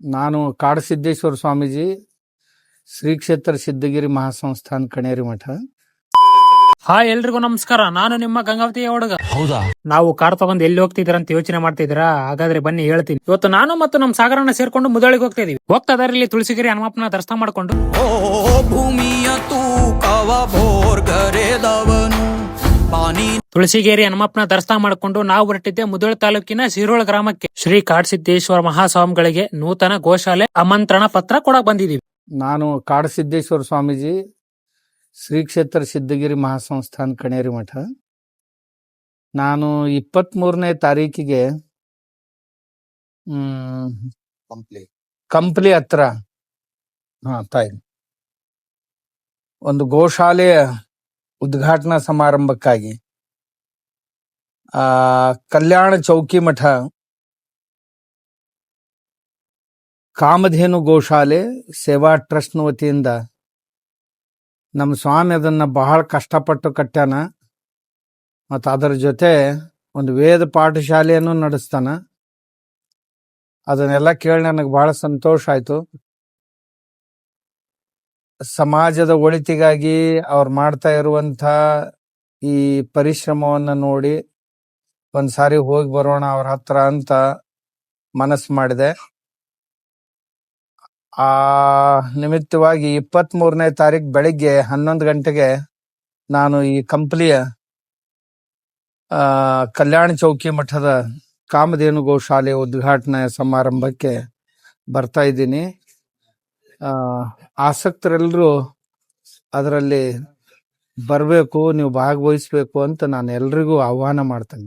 ನಾನು ಕಾಡಸಿದ್ದೇಶ್ವರ ಸ್ವಾಮೀಜಿ ಶ್ರೀ ಕ್ಷೇತ್ರ ಸಿದ್ಧಗಿರಿ ಮಹಾಸಂಸ್ಥಾನ ಕಣೇರಿ ಮಠ. ಹಾಯ್ ಎಲ್ರಿಗೂ ನಮಸ್ಕಾರ. ನಾನು ನಿಮ್ಮ ಗಂಗಾವತಿಯ ಹುಡುಗ. ಹೌದಾ? ನಾವು ಕಾರ್ ತಗೊಂಡ್ ಎಲ್ಲಿ ಹೋಗ್ತಿದ್ರ ಅಂತ ಯೋಚನೆ ಮಾಡ್ತಿದ್ದೀರಾ? ಹಾಗಾದ್ರೆ ಬನ್ನಿ ಹೇಳ್ತೀನಿ. ಇವತ್ತು ನಾನು ಮತ್ತು ನಮ್ಮ ಸಾಗರನ ಸೇರ್ಕೊಂಡು ಮುದಳಿಗೆ ಹೋಗ್ತಾ ಇದೀವಿ ಹೋಗ್ತಾ ಇಲ್ಲಿ ತುಳಸಿಗಿರಿ ಹನುಮಪ್ಪನ ದರ್ಶನ ಮಾಡ್ಕೊಂಡು. ಓ ಭೂಮಿಯ ತೂಕವ ಭೋರ್ಗರೆದವನು ತುಳಸಿಗೇರಿ ಹನುಮಪ್ಪನ ದರ್ಶನ ಮಾಡ್ಕೊಂಡು ನಾವು ಹೊರಟಿದ್ದೆ ಮುದೋಳ ತಾಲೂಕಿನ ಶಿರೋಳ ಗ್ರಾಮಕ್ಕೆ. ಶ್ರೀ ಕಾಡಸಿದ್ದೇಶ್ವರ ಮಹಾಸ್ವಾಮಿಗಳಿಗೆ ನೂತನ ಗೋಶಾಲೆ ಆಮಂತ್ರಣ ಪತ್ರ ಕೊಡಕ್ ಬಂದಿದ್ದೀವಿ ನಾನು ಕಾಡಸಿದ್ದೇಶ್ವರ ಸ್ವಾಮೀಜಿ ಶ್ರೀ ಕ್ಷೇತ್ರ ಸಿದ್ಧಗಿರಿ ಮಹಾಸಂಸ್ಥಾನ ಕಣೇರಿ ಮಠ. ನಾನು ಇಪ್ಪತ್ತ್ಮೂರನೇ ತಾರೀಕಿಗೆ ಕಂಪ್ಲಿ ಕಂಪ್ಲಿ ಹತ್ರ, ಹಾ, ತಾಯಿ. ಒಂದು ಗೋಶಾಲೆಯ ಉದ್ಘಾಟನಾ ಸಮಾರಂಭಕ್ಕಾಗಿ. ಆ, ಕಲ್ಯಾಣ ಚೌಕಿ ಮಠ, ಕಾಮಧೇನು ಗೋಶಾಲೆ ಸೇವಾ ಟ್ರಸ್ಟ್ನ ವತಿಯಿಂದ ನಮ್ಮ ಸ್ವಾಮಿ ಅದನ್ನ ಬಹಳ ಕಷ್ಟಪಟ್ಟು ಕಟ್ಟ್ಯಾನ. ಮತ್ತು ಅದರ ಜೊತೆ ಒಂದು ವೇದ ಪಾಠಶಾಲೆಯನ್ನು ನಡೆಸ್ತಾನ. ಅದನ್ನೆಲ್ಲ ಕೇಳಿ ನನಗೆ ಬಹಳ ಸಂತೋಷ ಆಯಿತು. ಸಮಾಜದ ಒಳಿತಿಗಾಗಿ ಅವ್ರು ಮಾಡ್ತಾ ಇರುವಂಥ ಈ ಪರಿಶ್ರಮವನ್ನ ನೋಡಿ ಒಂದ್ಸಾರಿ ಹೋಗಿ ಬರೋಣ ಅವ್ರ ಹತ್ರ ಅಂತ ಮನಸ್ಸು ಮಾಡಿದೆ. ಆ ನಿಮಿತ್ತವಾಗಿ ಇಪ್ಪತ್ತ್ ಮೂರನೇ ತಾರೀಕು ಬೆಳಿಗ್ಗೆ ಹನ್ನೊಂದು ಗಂಟೆಗೆ ನಾನು ಈ ಕಂಪ್ಲಿಯ ಆ, ಕಲ್ಯಾಣ ಚೌಕಿ ಮಠದ ಕಾಮಧೇನು ಗೋಶಾಲೆ ಉದ್ಘಾಟನೆ ಸಮಾರಂಭಕ್ಕೆ ಬರ್ತಾ ಇದ್ದೀನಿ. ಆ ಆಸಕ್ತರೆಲ್ಲರೂ ಅದರಲ್ಲಿ ಬರಬೇಕು, ನೀವು ಭಾಗವಹಿಸ್ಬೇಕು ಅಂತ ನಾನು ಎಲ್ರಿಗೂ ಆಹ್ವಾನ ಮಾಡ್ತಾ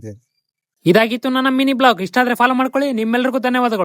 ಇದಾಗಿತ್ತು ನನ್ನ ಮಿನಿ ಬ್ಲಾಗ್. ಇಷ್ಟ ಆದ್ರೆ ಫಾಲೋ ಮಾಡ್ಕೊಳ್ಳಿ. ನಿಮ್ಮೆಲ್ಲರಿಗೂ ಧನ್ಯವಾದಗಳು.